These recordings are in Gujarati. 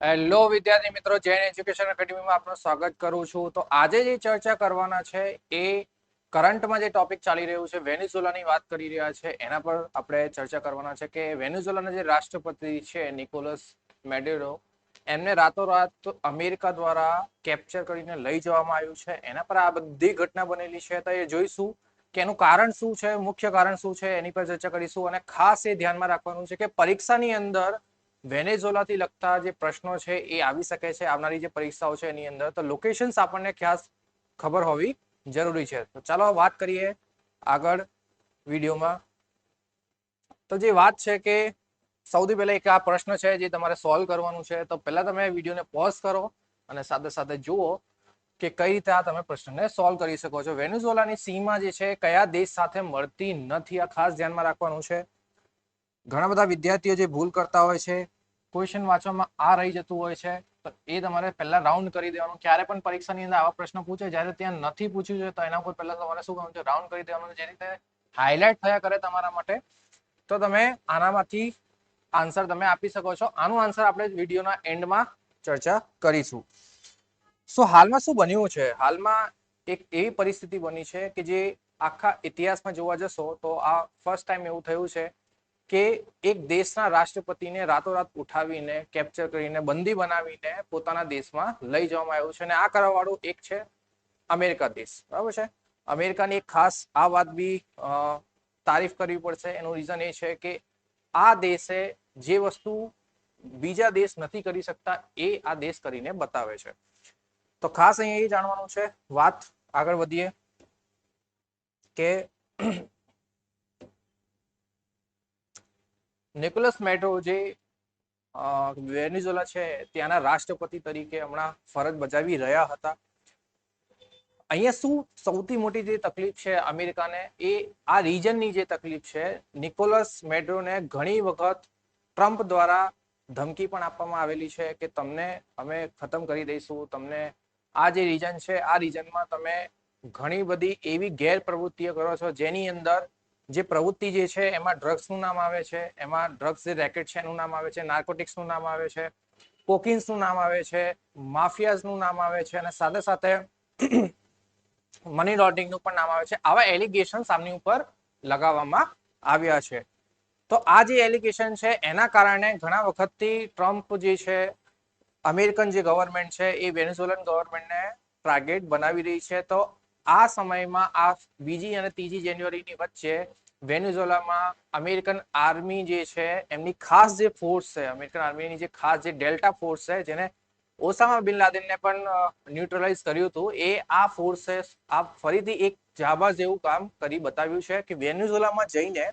હેલો વિદ્યાર્થી મિત્રો, જૈન એજ્યુકેશન એકેડમીમાં આપનું સ્વાગત કરું છું. તો આજે જે ચર્ચા કરવાના છે એ કરંટમાં જે ટોપિક ચાલી રહ્યું છે વેનેઝુલાની વાત કરી રહ્યા છે. એના પર આપણે ચર્ચા કરવાના છે કે વેનેઝુલાના જે રાષ્ટ્રપતિ છે, નિકોલસ મેડેરો, એમને રાતોરાત અમેરિકા દ્વારા કેપ્ચર કરીને લઈ જવામાં આવ્યું છે. એના પર આ બધી ઘટના બનેલી છે. તો એ જોઈશું કે એનું કારણ શું છે, મુખ્ય કારણ શું છે, એની પર ચર્ચા કરીશું. અને ખાસ એ ધ્યાનમાં રાખવાનું છે કે પરીક્ષાની અંદર વેનેઝોલાથી લગતા જે પ્રશ્નો છે એ આવી શકે છે, આવનારી જે પરીક્ષાઓ છે એની અંદર. તો લોકેશન્સ આપણને ખાસ ખબર હોવી જરૂરી છે. તો ચાલો વાત કરીએ આગળ વિડીયોમાં. તો જે વાત છે કે સૌથી પહેલા એક આ પ્રશ્ન છે જે તમારે સોલ્વ કરવાનું છે, તો પહેલા તમે વિડીયોને પોઝ કરો અને સાથે સાથે જુઓ કે કઈ રીતે આ તમે પ્રશ્નને સોલ્વ કરી શકો છો. વેનેઝોલાની સીમા જે છે કયા દેશ સાથે મળતી નથી, આ ખાસ ધ્યાનમાં રાખવાનું છે. ઘણા બધા વિદ્યાર્થીઓ જે ભૂલ કરતા હોય છે ક્વેશ્ચન વાંચવામાં આ રહી જતું હોય છે, તો એ તમારે પહેલા રાઉન્ડ કરી દેવાનું. ક્યારે પણ પરીક્ષાની અંદર આવા પ્રશ્ન પૂછે, જ્યારે ત્યાં નથી પૂછ્યું છે, તો એના ઉપર પહેલા તમારે શું કરવાનું છે રાઉન્ડ કરી દેવાનું. જે રીતે હાઇલાઇટ થયા કરે તમારા માટે, તો તમે આનામાંથી આન્સર તમે આપી શકો છો. આનું આન્સર આપણે વિડીયોના એન્ડમાં ચર્ચા કરીશું. સો હાલમાં શું બન્યું છે? હાલમાં એક એવી પરિસ્થિતિ બની છે કે જે આખા ઇતિહાસમાં જોવા જશો, તો આ ફર્સ્ટ ટાઈમ એવું થયું છે કે એક દેશના રાષ્ટ્રપતિને રાતોરાત ઉઠાવીને કેપ્ચર કરીને, બંદી બનાવીને પોતાના દેશમાં લઈ જવામાં આવ્યું છે અને આ કરવાવાળું એક છે અમેરિકા દેશ. બરાબર છે? અમેરિકાની એક ખાસ આ વાત બી તારીફ કરવી પડશે. એનું રીઝન એ છે કે આ દેશે જે વસ્તુ બીજા દેશ નથી કરી શકતા એ આ દેશ કરીને બતાવે છે. તો ખાસ અહીંયા એ જાણવાનું છે. વાત આગળ વધીએ કે નિકોલસ મેટ્રો જે વેનેઝોલા છે, ત્યાંના રાષ્ટ્રપતિ તરીકે હમણાં ફરજ બજાવી રહ્યા હતા. અહીંયા શું સૌથી મોટી જે તકલીફ છે અમેરિકાને? એ આ રીજનની જે તકલીફ છે, નિકોલસ મેડ્રોને ઘણી વખત ટ્રમ્પ દ્વારા ધમકી પણ આપવામાં આવેલી છે કે તમને અમે ખતમ કરી દઈશું, તમને આ જે રીજન છે, આ રીજનમાં તમે ઘણી બધી એવી ગેરપ્રવૃત્તિઓ કરો છો જેની અંદર જે પ્રવૃત્તિ જે છે, એમાં ડ્રગ્સનું નામ આવે છે, એમાં ડ્રગ્સ જે રેકેટ છે, એનું નામ આવે છે નાર્કોટિક્સનું નામ આવે છે કોકિન્સનું નામ આવે છે માફિયાઝનું નામ આવે છે અને સાથે સાથે મની લોન્ડરિંગનું પણ નામ આવે છે. આવા એલિગેશન સામની ઉપર લગાવવામાં આવ્યા છે. તો આ જે એલિગેશન છે, એના કારણે ઘણા વખતથી ટ્રમ્પ જે છે અમેરિકન જે ગવર્મેન્ટ છે, એ વેનેઝુએલન ગવર્મેન્ટને ટાર્ગેટ બનાવી રહી છે. તો આ સમયમાં આ બીજી અને ત્રીજી જાન્યુઆરીની વચ્ચે વેનેઝુએલામાં અમેરિકન આર્મી જે છે, એમની ખાસ જે ફોર્સ છે અમેરિકન આર્મીની જે ખાસ જે ડેલ્ટા ફોર્સ છે, જેને ઓસામા બિન લાદેનને પણ ન્યુટ્રલાઇઝ કર્યું હતું, એ આ ફોર્સે આ ફરીથી એક જાબા જેવું કામ કરી બતાવ્યું છે કે વેનેઝુએલામાં જઈને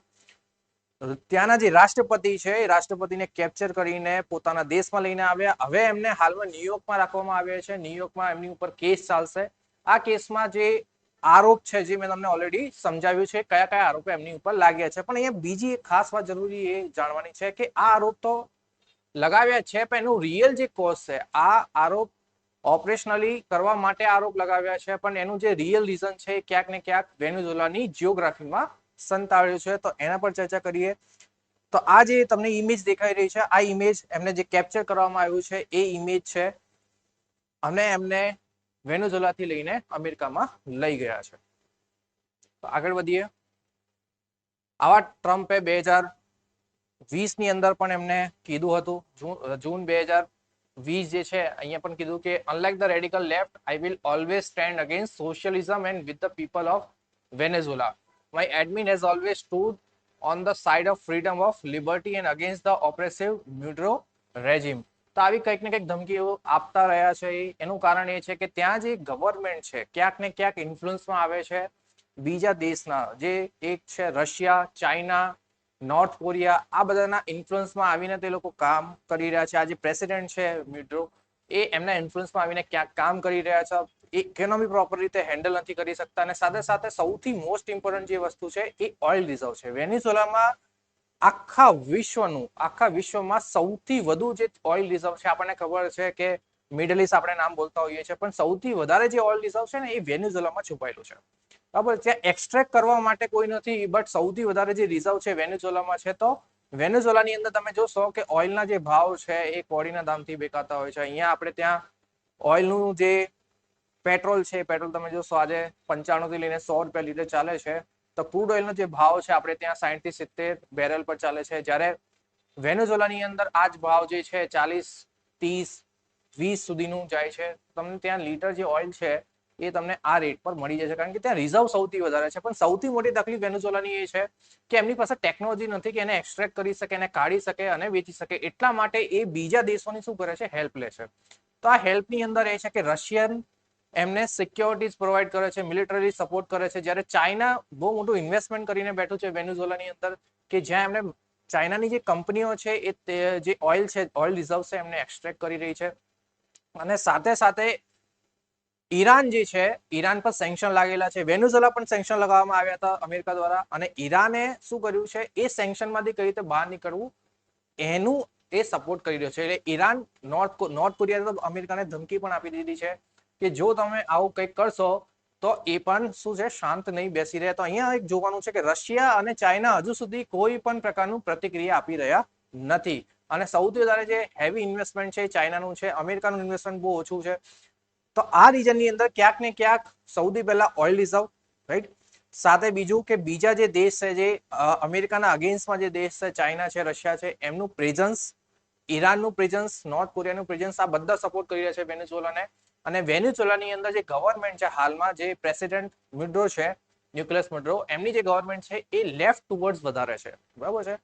ત્યાંના જે રાષ્ટ્રપતિ છે, એ રાષ્ટ્રપતિને કેપ્ચર કરીને પોતાના દેશમાં લઈને આવ્યા. હવે એમને હાલમાં ન્યુયોર્કમાં રાખવામાં આવ્યા છે. ન્યુયોર્કમાં એમની ઉપર કેસ ચાલશે. આ કેસમાં જે આરોપ છે જે મેં તમને ઓલરેડી સમજાવ્યું છે, કયા કયા આરોપો એમની ઉપર લાગ્યા છે, પણ અહીંયા બીજી એક ખાસ વાત જરૂરી એ જાણવાની છે કે આ આરોપ તો લગાવ્યા છે, પણ એનું રિયલ જે કોઝ છે, આ આરોપ ઓપરેશનલી કરવા માટે આરોપ લગાવ્યા છે, પણ એનું જે રિયલ રીઝન છે ક્યાંક ને ક્યાંક વેનેઝુએલાની જિયોગ્રાફીમાં સંતાડ્યું છે, તો એના પર ચર્ચા કરીએ. તો આ જે તમને ઇમેજ દેખાઈ રહી છે, આ ઇમેજ એમને જે કેપ્ચર કરવામાં આવ્યું છે, એ ઇમેજ છે. અને એમને વેનેઝુએલાથી લઈને અમેરિકામાં લઈ ગયા છે. તો આગળ વધીએ. આવા ટ્રમ્પે બે હજાર વીસની અંદર પણ એમને કીધું હતું. જૂન બે હજાર વીસ જે છે, અહીંયા પણ કીધું કે unlike the radical left I will always stand against socialism and with the people of Venezuela my admin has always stood on the side of freedom of liberty and against the oppressive Maduro regime તો આવી કંઈક ને કંઈક ધમકીઓ આપતા રહ્યા છે. એ- એનું કારણ એ છે કે ત્યાં જે ગવર્મેન્ટ છે, ક્યાંક ને ક્યાંક ઇન્ફ્લુઅન્સમાં આવે છે. બીજા દેશના જે એક છે રશિયા, ચાઇના, નોર્થ કોરિયા, આ બધાના ઇન્ફ્લુઅન્સમાં આવીને તે લોકો કામ કરી રહ્યા છે. આ જે પ્રેસિડેન્ટ છે મિડ્રો એ એમના ઇન્ફ્લુઅન્સમાં આવીને ક્યાંક કામ કરી રહ્યા છે. ઇકોનોમી પ્રોપર રીતે હેન્ડલ નથી કરી શકતા. અને સાથે સાથે સૌથી મોસ્ટ ઇમ્પોર્ટન્ટ જે વસ્તુ છે, એ ઓઇલ રિઝર્વ છે. વેનેઝુએલામાં આખા વિશ્વનું, આખા વિશ્વમાં સૌથી વધુ જે ઓઇલ રિઝર્વ છે, આપણને ખબર છે કે મિડલ ઇસ્ટ આપણે નામ બોલતા હોઈએ છીએ, પણ સૌથી વધારે જે ઓઇલ રિઝર્વ છે ને, એ વેનેઝુએલામાં છુપાયેલું છે. બરાબર ત્યાં એક્સટ્રેક્ટ કરવા માટે કોઈ નથી બટ સૌથી વધારે જે રિઝર્વ છે વેનેઝુએલામાં છે, તો વેનેઝોલાની અંદર તમે જોશો કે ઓઇલના જે ભાવ છે, એ કોડીના દામથી બેકાતા હોય છે. અહીંયા આપણે ત્યાં ઓઇલનું જે પેટ્રોલ છે પેટ્રોલ તમે જોશો આજે પંચાણું થી લઈને સો રૂપિયા લીટર ચાલે છે. તો ક્રૂડ ઓઇલનો જે ભાવ છે, આપણે ત્યાં સાહીઠ સિત્તેર બેરલ પર ચાલે છે. જ્યારે વેનેઝોલાની અંદર આ જ ભાવ જે છે, ચાલીસ, ત્રીસ, વીસ સુધીનું જાય છે. તમને ત્યાં લીટર જે ઓઇલ છે, એ તમને આ રેટ પર મળી જશે કારણ કે ત્યાં રિઝર્વ સૌથી વધારે છે. પણ સૌથી મોટી તકલીફ વેનેઝોલાની એ છે કે એમની પાસે ટેકનોલોજી નથી કે એને એક્સટ્રેક્ટ કરી શકે, એને કાઢી શકે અને વેચી શકે. એટલા માટે એ બીજા દેશોની શું કરે છે? હેલ્પ લે છે. તો આ હેલ્પની અંદર એ છે કે રશિયન એમને સિક્યોરિટીઝ પ્રોવાઈડ કરે છે મિલિટરી સપોર્ટ કરે છે. જ્યારે ચાઇના બહુ મોટું ઇન્વેસ્ટમેન્ટ કરીને બેઠું છે વેનેઝોલાની અંદર, કે જ્યાં એમને ચાઇનાની જે કંપનીઓ છે એ જે ઓઇલ છે ઓઇલ રિઝર્વ છે એમને એક્સટ્રેક્ટ કરી રહી છે. અને સાથે સાથે ઈરાન જે છે, ઈરાન પર સેન્કશન લાગેલા છે. વેનેઝોલા પણ સેન્કશન લગાવવામાં આવ્યા હતા અમેરિકા દ્વારા. અને ઈરાને શું કર્યું છે? એ સેન્કશનમાંથી કઈ રીતે બહાર નીકળવું? એનું એ સપોર્ટ કરી રહ્યો છે. એટલે ઈરાન નોર્થ નોર્થ કોરિયાએ તો અમેરિકાને ધમકી પણ આપી દીધી છે. કે જો તમે આવું કંઈક કરશો, તો એ પણ શું છે, શાંત નહીં બેસી રહે. તો અહીંયા એક જોવાનું છે કે રશિયા અને ચાઇના હજુ સુધી કોઈ પણ પ્રકારનું પ્રતિક્રિયા આપી રહ્યા નથી. અને સૌથી વધારે જે હેવી ઇન્વેસ્ટમેન્ટ છે ચાઇનાનું છે, અમેરિકાનું ઇન્વેસ્ટમેન્ટ બહુ ઓછું છે. તો આ રીજનની અંદર ક્યાંક ને ક્યાંક સૌથી પહેલા ઓઇલ રિઝર્વ રાઈટ સાથે બીજું કે બીજા જે દેશ છે, જે અમેરિકાના અગેન્સ્ટમાં જે દેશ છે, ચાઇના છે, રશિયા છે, એમનું પ્રેઝન્સ ઈરાનનું પ્રેઝન્સ નોર્થ કોરિયાનું પ્રેઝન્સ આ બધા સપોર્ટ કરી રહ્યા છે વેનેઝોલાને અને વેનેઝોલાની અંદર જે ગવર્મેન્ટ છે હાલમાં જે પ્રેસિડેન્ટ મિડ્રો છે ન્યુક્લિયસ મિડ્રો એમની જે ગવર્મેન્ટ છે એ લેફ્ટ ટુવર્ડ્સ વધારે છે. બરાબર છે?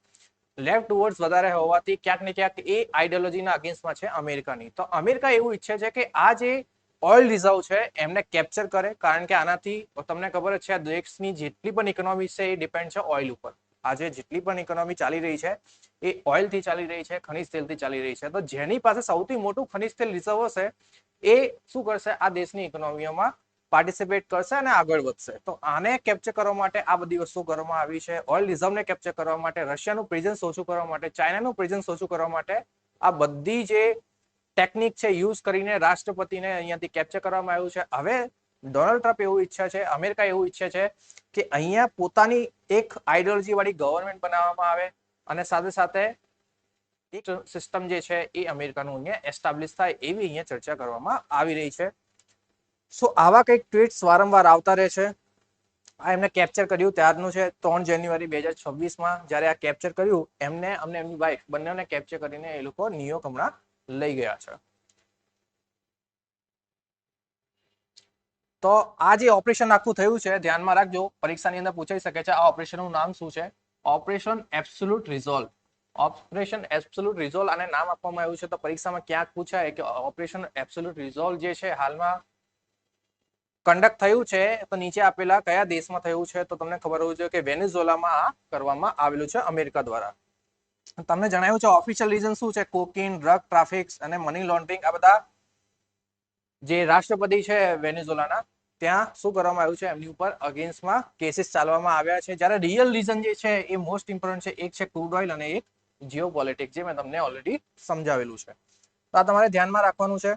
લેફ્ટ ટુવર્ડ્સ વધારે હોવાથી ક્યાંક ને ક્યાંક એ આઈડિયોલોજીના અગેન્સ્ટમાં છે અમેરિકાની. તો અમેરિકા એવું ઈચ્છે છે કે આ જે ઓઇલ રિઝર્વ છે એમને કેપ્ચર કરે, કારણ કે આનાથી તમને ખબર છે આ દેશની જેટલી પણ ઇકોનોમી છે એ ડિપેન્ડ છે ઓઇલ ઉપર. આજે જેટલી પણ ઇકોનોમી ચાલી રહી છે એ ઓઇલથી ચાલી રહી છે, ખનિજ તેલથી ચાલી રહી છે. તો જેની પાસે સૌથી મોટું ખનિજ તેલ રિઝર્વ હશે એ શું કરશે? આ દેશની ઇકોનોમીઓમાં પાર્ટિસિપેટ કરશે અને આગળ વધશે. તો આને કેપ્ચર કરવા માટે આ બધી વસ્તુ કરવામાં આવી છે. ઓઇલ રિઝર્વને કેપ્ચર કરવા માટે રશિયાનું પ્રેઝન્સ ઓછું કરવા માટે ચાઇનાનું પ્રેઝન્સ ઓછું કરવા માટે આ બધી જે ટેકનિક છે યુઝ કરીને રાષ્ટ્રપતિને અહીંયાથી કેપ્ચર કરવામાં આવ્યું છે. હવે ડોનાલ્ડ ટ્રમ્પ એવું ઈચ્છે છે અમેરિકા એવું ઈચ્છે છે કે અહીંયા પોતાની એક આઈડિયોલોજી વાળી ગવર્મેન્ટ બનાવવામાં આવે અને સાથે સાથે એક સિસ્ટમ જે છે એ અમેરિકાનું અહીંયા એસ્ટાબ્લિશ થાય એવી અહીંયા ચર્ચા કરવામાં આવી રહી છે. સો આવા કંઈક ટ્વીટ્સ વારંવાર આવતા રહે છે. આ એમને કેપ્ચર કર્યું ત્યારનું છે ત્રણ જાન્યુઆરી બે હજાર છવ્વીસમાં. જ્યારે આ કેપ્ચર કર્યું, એમને, અમને એમની વાઇફ બંનેને કેપ્ચર કરીને એ લોકો ન્યુયોર્ક હમણાં લઈ ગયા છે. તો આ જે ઓપરેશન આખું થયું છે, ધ્યાનમાં રાખજો, પરીક્ષાની અંદર પૂછાઈ શકે છે આ ઓપરેશનનું નામ શું છે? Operation absolute resolve. Operation absolute resolve આને નામ આપવામાં આવ્યું છે. તો પરીક્ષામાં ક્યાંક પૂછાય કે ઓપરેશન એબ્સોલ્યુટ રિઝોલ્વ જે છે, હાલમાં કન્ડક્ટ થયું છે, તો નીચે આપેલા કયા દેશમાં થયું છે, તો તમને ખબર હોવી જોઈએ કે વેનેઝોલામાં આ કરવામાં આવેલું છે અમેરિકા દ્વારા. તમને જણાવ્યું છે ઓફિશિયલ રીઝન શું છે? કોકિન ડ્રગ ટ્રાફિક્સ અને મની લોન્ડરિંગ આ બધા જે રાષ્ટ્રપતિ છે વેનેઝોલાના ત્યાં શું કરવામાં આવ્યું છે? એમની ઉપર અગેન્સ્ટમાં કેસીસ ચાલવામાં આવ્યા છે. જ્યારે રિયલ રીઝન જે છે એ મોસ્ટ ઇમ્પોર્ટન્ટ છે, એક છે ક્રૂડ ઓઇલ અને એક જીઓ પોલિટિક્સ જે મેં તમને ઓલરેડી સમજાવેલું છે. તો આ તમારે ધ્યાનમાં રાખવાનું છે.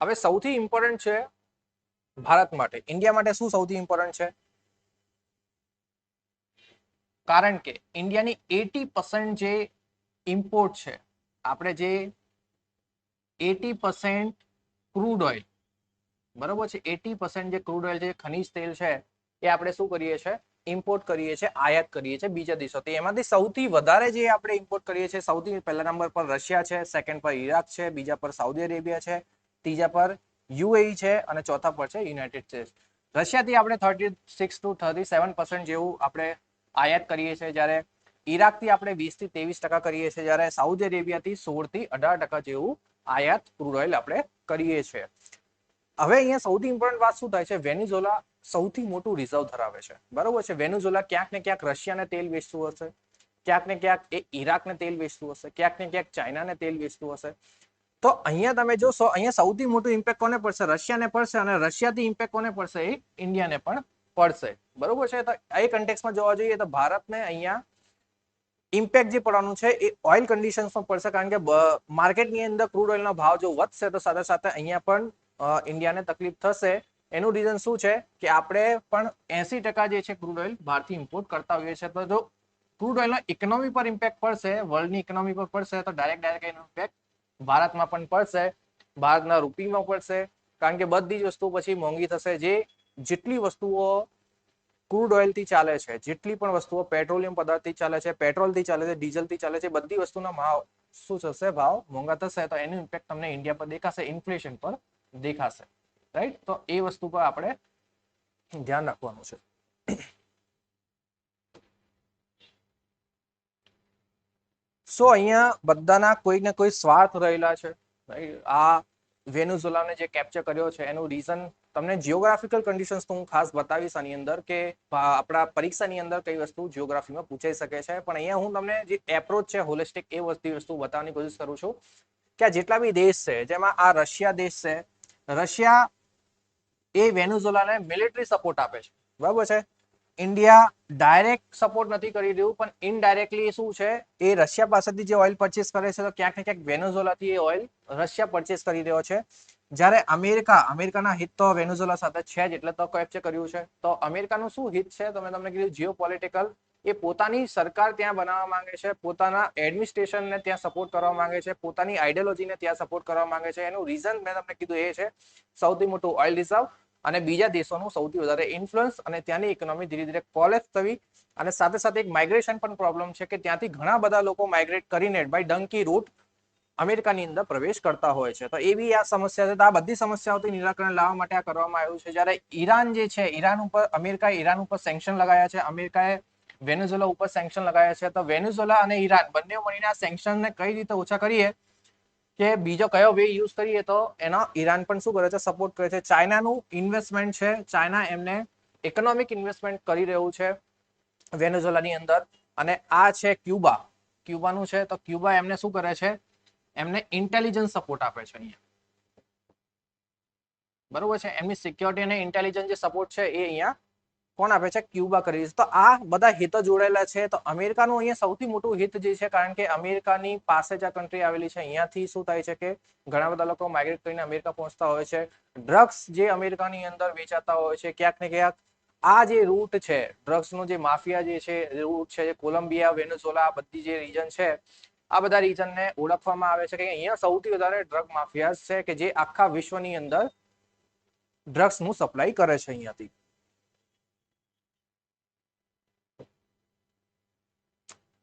હવે સૌથી ઇમ્પોર્ટન્ટ છે ભારત માટે. ઇન્ડિયા માટે શું સૌથી ઇમ્પોર્ટન્ટ છે? કારણ કે ઇન્ડિયાની એટી પર્સન્ટ જે ઇમ્પોર્ટ છે, આપણે જે એટી પર્સન્ટ ક્રૂડ ઓઇલ બરોબર છે? એટી જે ક્રૂડ ઓઇલ છે ખનીજ તેલ છે, એ આપણે શું કરીએ છીએ? ઇમ્પોર્ટ કરીએ છીએ, આયાત કરીએ છીએ બીજા દેશોથી એમાંથી સૌથી વધારે જે આપણે ઇમ્પોર્ટ કરીએ છીએ, સૌથી પહેલા નંબર પર રશિયા છે સેકન્ડ પર ઈરાક છે, બીજા પર સાઉદી અરેબિયા છે, ત્રીજા પર યુએઈ છે અને ચોથા પર છે યુનાઇટેડ સ્ટેટ્સ. રશિયાથી આપણે thirty six to thirty seven percent જેવું આપણે આયાત કરીએ છીએ. જ્યારે ઈરાકથી આપણે વીસથી ત્રેવીસ ટકા કરીએ છીએ. જ્યારે સાઉદી અરેબિયાથી સોળથી અઢાર ટકા જેવું આયાત ક્રૂડ ઓઇલ આપણે કરીએ છીએ. હવે અહીંયા સૌથી ઇમ્પોર્ટન્ટ વાત શું થાય છે? વેનિઝોલા સૌથી મોટું રિઝર્વ ધરાવે છે. બરોબર છે? વેનેઝોલા ક્યાંક ને ક્યાંક રશિયાને તેલ વેચતું હશે, ક્યાંક ને ક્યાંક એ ઈરાકને તેલ વેચતું હશે, ક્યાંક ને ક્યાંક ચાઇનાને તેલ વેચતું હશે. તો અહીંયા તમે જોશો, અહીંયા સૌથી મોટું ઇમ્પેક્ટ કોને પડશે? રશિયાને પડશે અને રશિયાથી ઇમ્પેક્ટ કોને પડશે? એ ઇન્ડિયાને પણ પડશે. બરોબર છે? તો એ કન્ટેક્સમાં જોવા જોઈએ તો ભારતને અહીંયા ઇમ્પેક્ટ જે પડવાનું છે, એ ઓઇલ કન્ડિશન્સમાં પડશે કારણ કે માર્કેટની અંદર ક્રૂડ ઓઇલનો ભાવ જો વધશે તો સાથે સાથે અહીંયા પણ ઇન્ડિયાને તકલીફ થશે. એનું રીઝન શું છે? કે આપણે પણ એસી ટકા જે છે ક્રૂડ ઓઇલ બહારથી ઇમ્પોર્ટ કરતા હોઈએ છીએ. તો જો ક્રૂડ ઓઇલનો ઇકોનોમી પર ઇમ્પેક્ટ પડશે વર્લ્ડની ઇકોનોમી પર પડશે, તો ડાયરેક્ટ ડાયરેક્ટ એનો ઇમ્પેક્ટ ભારતમાં પણ પડશે ભારતના રૂપીમાં પડશે. કારણ કે બધી જ વસ્તુ પછી મોંઘી થશે. જે જેટલી વસ્તુઓ ક્રૂડ ઓઇલથી ચાલે છે, જેટલી પણ વસ્તુઓ પેટ્રોલિયમ પદાર્થથી ચાલે છે પેટ્રોલથી ચાલે છે ડીઝલથી ચાલે છે, બધી વસ્તુના ભાવ શું થશે? ભાવ મોંઘા થશે. તો એનો ઇમ્પેક્ટ તમને ઇન્ડિયા પર દેખાશે. ઇન્ફ્લેશન પર દેખાશે. રાઈટ તો એ વસ્તુ પર આપણે ધ્યાન રાખવાનું છે. સો અહીંયા બધાના કોઈ ને કોઈ સ્વાર્થ રહેલા છે. આ વેનુઝુલાને જે કેપ્ચર કર્યો છે, એનું રીઝન તમને જીઓગ્રાફિકલ કન્ડિશન્સ તો હું ખાસ બતાવીશ આની અંદર કે આપણા પરીક્ષાની અંદર કઈ વસ્તુ જિયોગ્રાફીમાં પૂછાઈ શકે છે. પણ અહીંયા હું તમને જે એપ્રોચ છે હોલિસ્ટિક એ વસ્તુ વસ્તુ બતાવવાની કોશિશ કરું છું કે આ જેટલા બી દેશ છે, જેમાં આ રશિયા દેશ છે રશિયા એ વેનુઝુલાને મિલિટરી સપોર્ટ આપે છે. બરાબર છે? ઇન્ડિયા ડાયરેક્ટ સપોર્ટ નથી કરી રહ્યું, પણ ઇનડાયરેક્ટલી શું છે? એ રશિયા પાસેથી જે ઓઇલ પરચેસ કરે છે, તો ક્યાંક ને ક્યાંક વેનેઝોલાથી એ ઓઇલ રશિયા પરચેસ કરી રહ્યો છે. જ્યારે અમેરિકા, અમેરિકાના હિત તો વેનેઝોલા સાથે છે જ, એટલે તો કેપ્ચર કર્યું છે. તો અમેરિકાનું શું હિત છે? તમે તમને કીધું જીઓ પોલિટિકલ એ પોતાની સરકાર ત્યાં બનાવવા માંગે છે, પોતાના એડમિનિસ્ટ્રેશનને ત્યાં સપોર્ટ કરવા માંગે છે, પોતાની આઈડિયોલોજીને ત્યાં સપોર્ટ કરવા માંગે છે. એનું રીઝન મેં તમને કીધું એ છે, સૌથી મોટું ઓઇલ રિઝર્વ અને બીજા દેશોનું સૌથી વધારે ઇન્ફ્લુઅન્સ અને ત્યાંની ઇકોનોમી ધીરે ધીરે કોલેપ્સ થવી અને સાથે સાથે એક માઇગ્રેશન પણ પ્રોબ્લેમ છે કે ત્યાંથી ઘણા બધા લોકો માઇગ્રેટ કરીને બાય ડંકી રૂટ અમેરિકાની અંદર પ્રવેશ કરતા હોય છે. તો એવી આ સમસ્યા છે. તો આ બધી સમસ્યાઓથી નિરાકરણ લાવવા માટે આ કરવામાં આવ્યું છે. જ્યારે ઈરાન જે છે, ઈરાન ઉપર, અમેરિકાએ ઈરાન ઉપર સેન્કશન લગાવ્યા છે. અમેરિકાએ વેનેઝોલા ઉપર સેન્કશન લગાવ્યા છે. તો વેનેઝોલા અને ઈરાન બંને મળીને આ સેન્કશનને કઈ રીતે ઓછા કરીએ કે બીજો કયો વે યુઝ કરીએ તો એનો ઈરાન પણ શું કરે છે? સપોર્ટ કરે છે. ચાઇનાનું ઇન્વેસ્ટમેન્ટ છે. ચાઇના એમને ઇકોનોમિક ઇન્વેસ્ટમેન્ટ કરી રહ્યું છે વેનેઝુએલાની અંદર. અને આ છે ક્યુબા. ક્યુબાનું છે. તો ક્યુબા એમને શું કરે છે? એમને ઇન્ટેલિજન્સ સપોર્ટ આપે છે અહીંયા. બરોબર છે? એમની સિક્યોરિટી અને ઇન્ટેલિજન્સ જે સપોર્ટ છે એ અહીંયા કોણ આપે છે ક્યુબા કરી. તો આ બધા હિતો જોડાયેલા છે. તો અમેરિકાનું અહીંયા સૌથી મોટું હિત જે છે, કારણ કે અમેરિકાની પાસે જ આ કન્ટ્રી આવેલી છે. અહીંયાથી શું થાય છે કે ઘણા બધા લોકો માઇગ્રેટ કરીને અમેરિકા પહોંચતા હોય છે. ડ્રગ્સ જે અમેરિકાની અંદર વેચાતા હોય છે, ક્યાંક ને ક્યાંક આ જે રૂટ છે ડ્રગ્સનું જે માફિયા જે છે રૂટ છે કોલંબિયા વેનેઝોલા આ બધી જે રીજન છે, આ બધા રીજનને ઓળખવામાં આવે છે કે અહીંયા સૌથી વધારે ડ્રગ માફિયા છે કે જે આખા વિશ્વની અંદર ડ્રગ્સનું સપ્લાય કરે છે અહીંયાથી.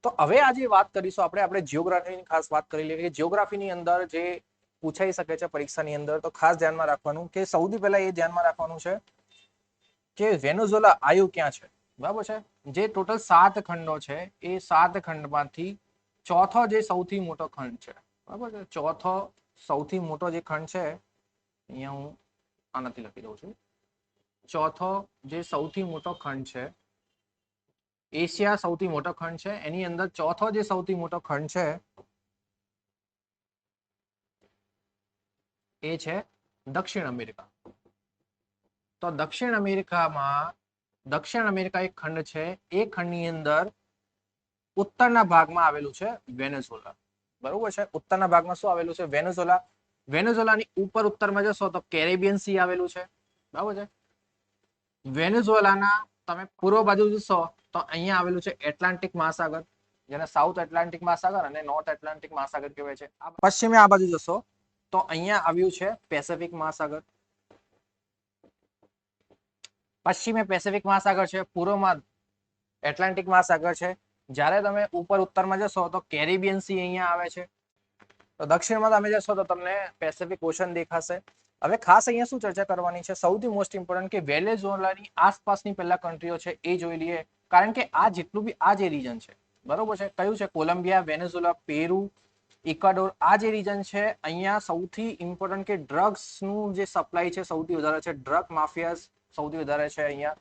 તો હવે આજે વાત કરીશું આપણે આપણે જિયોગ્રાફીની ખાસ વાત કરી લઈએ કે જિયોગ્રાફીની અંદર જે પૂછાઈ શકે છે પરીક્ષાની અંદર, તો ખાસ ધ્યાનમાં રાખવાનું કે સૌથી પહેલા એ ધ્યાનમાં રાખવાનું છે કે વેનેઝોલા આયુ ક્યાં છે? બરાબર છે? જે ટોટલ સાત ખંડો છે, એ સાત ખંડમાંથી ચોથો જે સૌથી મોટો ખંડ છે. બરાબર છે? ચોથો સૌથી મોટો જે ખંડ છે, અહીંયા હું આનાથી લખી દઉં છું. ચોથો જે સૌથી મોટો ખંડ છે એશિયા સૌથી મોટો ખંડ છે. એની અંદર ચોથો જે સૌથી મોટો ખંડ છે એ છે દક્ષિણ અમેરિકા. તો દક્ષિણ અમેરિકામાં, દક્ષિણ અમેરિકા એક ખંડ છે. એ ખંડની અંદર ઉત્તરના ભાગમાં આવેલું છે વેનેઝોલા બરોબર છે? ઉત્તરના ભાગમાં શું આવેલું છે? વેનેઝોલા વેનેઝોલાની ઉપર ઉત્તરમાં જશો તો કેરેબિયન સી આવેલું છે. બરાબર છે? વેનેઝોલાના તમે પૂર્વ બાજુ જોશો તો અહીંયા આવેલું છે એટલાન્ટિક મહાસાગર, જેને સાઉથ એટલાન્ટિક મહાસાગર અને નોર્થ એટલાન્ટિક મહાસાગર કહેવાય છે. પશ્ચિમે આ બાજુ જશો તો અહીંયા આવ્યું છે પેસિફિક મહાસાગર. પશ્ચિમે પેસેફિક મહાસાગર છે, પૂર્વમાં એટલાન્ટિક મહાસાગર છે. જ્યારે તમે ઉપર ઉત્તરમાં જશો તો કેરેબિયન સી અહીંયા આવે છે. તો દક્ષિણમાં તમે જશો તો તમને પેસિફિક ઓશન દેખાશે. હવે ખાસ અહીંયા શું ચર્ચા કરવાની છે? સૌથી મોસ્ટ ઇમ્પોર્ટન્ટ કે વેલેઝોલાની આસપાસની પહેલા કન્ટ્રીઓ છે એ જોઈ લઈએ. કારણ કે આ જેટલું બી આ જે રીજન છે, બરોબર છે? કયું છે? કોલંબિયા વેનેઝોલા પેરુ, ઇક્વાડોર, આ જે રીજન છે, અહીંયા સૌથી ઇમ્પોર્ટન્ટ કે ડ્રગ્સનું જે સપ્લાય છે સૌથી વધારે છે ડ્રગ માફિયાસ સૌથી વધારે છે અહીંયા.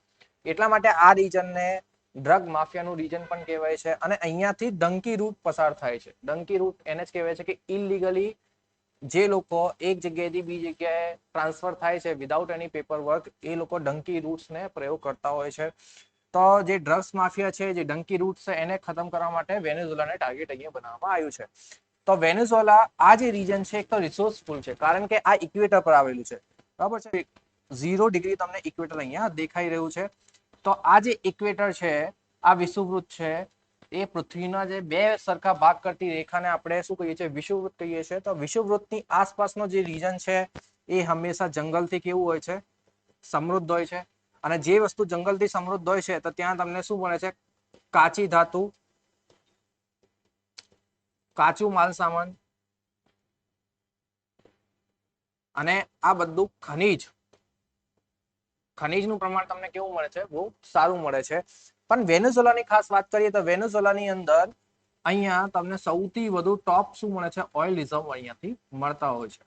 એટલા માટે આ રીજનને ડ્રગ માફિયાનું રીજન પણ કહેવાય છે. અને અહીંયાથી ડંકી રૂટ પસાર થાય છે. ડંકી રૂટ એને જ કહેવાય છે કે ઇલીગલી જે લોકો એક જગ્યાએથી બીજી જગ્યાએ ટ્રાન્સફર થાય છે વિધાઉટ એની પેપર વર્ક એ લોકો ડંકી રૂટ્સને પ્રયોગ કરતા હોય છે. તો જે ડ્રગ્સ માફિયા છે, જે ડંકી રૂટ છે, એને ખતમ કરવા માટે વેનેઝોલાને ટાર્ગેટ અહીંયા બનાવવામાં આવ્યું છે. તો વેનેઝોલા આ જે રીજન છે, એક તો રિસોર્સફુલ છે, કારણ કે આ ઇક્વેટર પર આવેલું છે. બરાબર છે? ઝીરો ડિગ્રી તમને ઇક્વેટર અહીંયા દેખાઈ રહ્યું છે. તો આ જે ઇક્વેટર છે, આ વિષુવવૃત્ત છે એ પૃથ્વીના જે બે સરખા ભાગ કરતી રેખાને આપણે શું કહીએ છીએ? વિષુવવૃત્ત કહીએ છીએ. તો વિષુવવૃત્તની આસપાસનો જે રીજન છે, એ હંમેશા જંગલથી કેવું હોય છે? સમૃદ્ધ હોય છે. અને જે વસ્તુ જંગલથી સમૃદ્ધ હોય છે, તો ત્યાં તમને શું મળે છે? કાચી ધાતુ, કાચું માલ સામાન અને આ બધું ખનીજ. ખનીજનું પ્રમાણ તમને કેવું મળે છે? બહુ સારું મળે છે. પણ વેનેઝોલાની ખાસ વાત કરીએ તો વેનેઝોલાની અંદર અહીંયા તમને સૌથી વધુ ટોપ શું મળે છે? ઓઇલ રિઝર્વ અહીંયાથી મળતા હોય છે.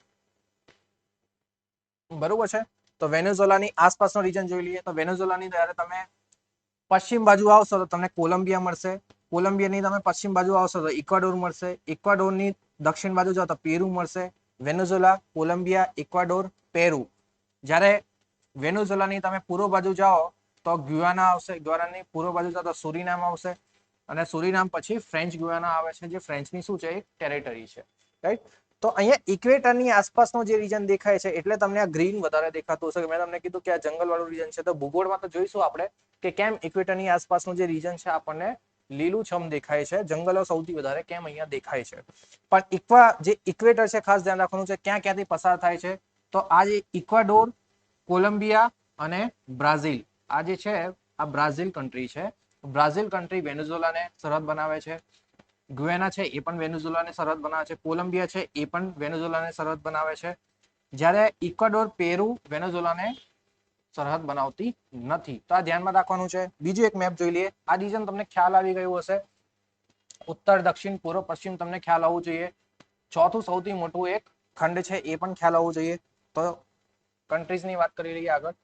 બરોબર છે? તો વેનેઝોલાની આસપાસનો રીજન જોઈ લઈએ તો વેનેઝોલાની જ્યારે તમે પશ્ચિમ બાજુ આવશો તો તમને કોલંબિયા મળશે. કોલંબિયાની તમે પશ્ચિમ બાજુ આવશો તો ઇક્વાડોર મળશે. ઇક્વાડોરની દક્ષિણ બાજુ જાઓ તો પેરુ મળશે. Venezuela Colombia, Ecuador, Peru. જ્યારે વેનેઝોલાની તમે પૂર્વ બાજુ જાઓ તો ગ્યુઆના આવશે ગ્વારાની પૂર્વ બાજુ જતા તો સુરીનામ આવશે અને સુરીનામ પછી ફ્રેન્ચ ગ્યુઆના આવે છે, જે ફ્રેન્ચની શું છે, એક ટેરેટરી છે. રાઈટ તો અહીંયા ઇક્વેટરની આસપાસનો જે રીજન દેખાય છે, એટલે તમને આ ગ્રીન વધારે દેખાતું હશે મેં તમને કીધું કે આ જંગલવાળું રીજન છે, તો ભૂગોળમાં તો જોઈશું આપણે કે કેમ ઇક્વેટરની આસપાસનું જે રીજન છે, આપણને લીલું છમ દેખાય છે, જંગલો સૌથી વધારે કેમ અહીંયા દેખાય છે. પણ ઇક્વા જે ઇક્વેટર છે, ખાસ ધ્યાન રાખવાનું છે, ક્યાં ક્યાંથી પસાર થાય છે, તો આ જે ઇક્વાડોર, કોલંબિયા અને બ્રાઝિલ આ જે છે, આ બ્રાઝિલ કન્ટ્રી છે. બ્રાઝિલ કન્ટ્રી વેનેઝોલાને સરહદ બનાવે છે. ગુએના છે, એ પણ વેનેઝોલાને સરહદ બનાવે છે. કોલંબિયા છે, એ પણ વેનેઝોલાને સરહદ બનાવે છે. જ્યારે ઇક્વાડોર, પેરુ વેનેઝોલાને સરહદ બનાવતી નથી. તો આ ધ્યાનમાં રાખવાનું છે. બીજું એક મેપ જોઈ લઈએ. આ રિજન તમને ખ્યાલ આવી ગયું હશે. ઉત્તર, દક્ષિણ, પૂર્વ, પશ્ચિમ તમને ખ્યાલ આવવું જોઈએ. ચોથું સૌથી મોટું એક ખંડ છે, એ પણ ખ્યાલ આવવું જોઈએ. તો કન્ટ્રીઝની વાત કરી લઈએ આગળ.